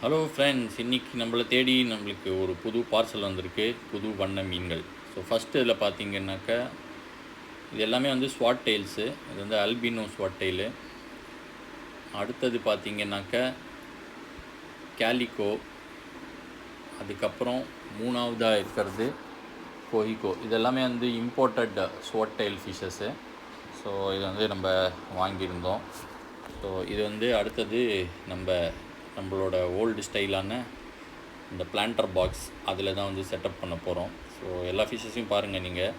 Hello friends இன்றைக்கி நம்மளை தேடி நம்மளுக்கு ஒரு புது பார்சல் வந்திருக்கு. புது வண்ண மீன்கள். ஸோ ஃபஸ்ட்டு இதில் பார்த்தீங்கன்னாக்கா இது எல்லாமே வந்து ஸ்வாட் டெயில்ஸு இது வந்து அல்பினோ ஸ்வாட் டெயிலு அடுத்தது பார்த்தீங்கன்னாக்கா கேலிகோ அதுக்கப்புறம் மூணாவதாக இருக்கிறது கொஹிகோ இதெல்லாமே வந்து imported swordtail fishes so இது வந்து நம்ம வாங்கியிருந்தோம். ஸோ இது வந்து அடுத்தது நம்ம நம்மளோட ஓல்டு ஸ்டைலான இந்த பிளான்டர் பாக்ஸ் அதில் தான் வந்து செட்டப் பண்ண போகிறோம் ஸோ எல்லா ஃபிஷ்ஷஸையும் பாருங்கள் நீங்கள்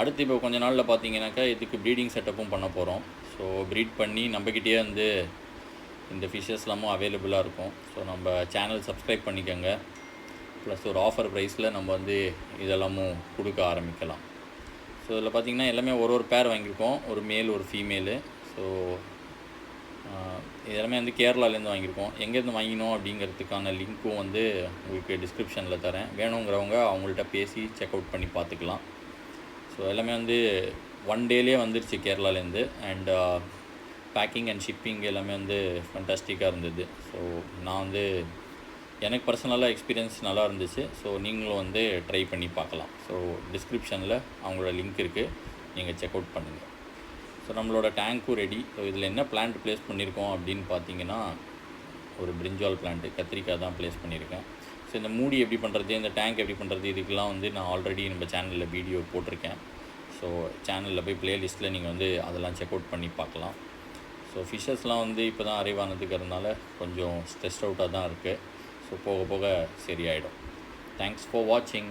அடுத்து இப்போ கொஞ்ச நாளில் பார்த்தீங்கன்னாக்கா இதுக்கு ப்ரீடிங் செட்டப்பும் பண்ண போகிறோம் ஸோ ப்ரீட் பண்ணி நம்மக்கிட்டே வந்து இந்த ஃபிஷ்ஷஸ்லாமும் அவைலபிளாக இருக்கும். ஸோ நம்ம சேனல் சப்ஸ்கிரைப் பண்ணிக்கோங்க. ப்ளஸ் ஒரு ஆஃபர் ப்ரைஸில் நம்ம வந்து இதெல்லாமும் கொடுக்க ஆரம்பிக்கலாம். ஸோ இதில் பார்த்திங்கன்னா எல்லாமே ஒரு ஒரு பேர் வாங்கியிருக்கோம். ஒரு மேல் ஒரு ஃபீமேலு ஸோ இதெல்லாமே வந்து கேரளாலேருந்து வாங்கியிருக்கோம். எங்கேருந்து வாங்கினோம் அப்படிங்கிறதுக்கான லிங்க்கும் வந்து உங்களுக்கு டிஸ்கிரிப்ஷனில் தரேன். வேணுங்கிறவங்க அவங்கள்ட்ட பேசி செக் அவுட் பண்ணி பார்த்துக்கலாம். ஸோ எல்லாமே வந்து ஒன் டேலேயே வந்துருச்சு கேரளாலேருந்து. அண்ட் பேக்கிங் அண்ட் ஷிப்பிங் எல்லாமே வந்து ஃபண்டாஸ்டிக்காக இருந்தது. ஸோ நான் வந்து எனக்கு பர்சனலாக எக்ஸ்பீரியன்ஸ் நல்லா இருந்துச்சு. ஸோ நீங்களும் வந்து ட்ரை பண்ணி பார்க்கலாம். ஸோ டிஸ்கிரிப்ஷனில் அவங்களோட லிங்க் இருக்குது நீங்கள் செக் அவுட் பண்ணுங்கள் ஸோ நம்மளோட டேங்க்கும் ரெடி ஸோ இதில் என்ன பிளான்ட் ப்ளேஸ் பண்ணியிருக்கோம் அப்படின்னு பார்த்தீங்கன்னா ஒரு பிரிஞ்சால் பிளான்ட்டு கத்திரிக்காய் தான் ப்ளேஸ் பண்ணியிருக்கேன் ஸோ இந்த மூடி எப்படி பண்ணுறது இந்த டேங்க் எப்படி பண்ணுறது இதுக்கெல்லாம் வந்து நான் ஆல்ரெடி நம்ம சேனலில் வீடியோ போட்டிருக்கேன். ஸோ சேனலில் போய் ப்ளேலிஸ்ட்டில் நீங்கள் வந்து அதெல்லாம் செக் அவுட் பண்ணி பார்க்கலாம். ஸோ ஃபிஷ்ஷஸ்லாம் வந்து இப்போ தான் அரைவானதுக்கிறதுனால கொஞ்சம் ஸ்ட்ரெஸ் அவுட்டாக தான் இருக்குது ஸோ போக போக சரியாயிடும். தேங்க்ஸ் ஃபார் வாட்சிங்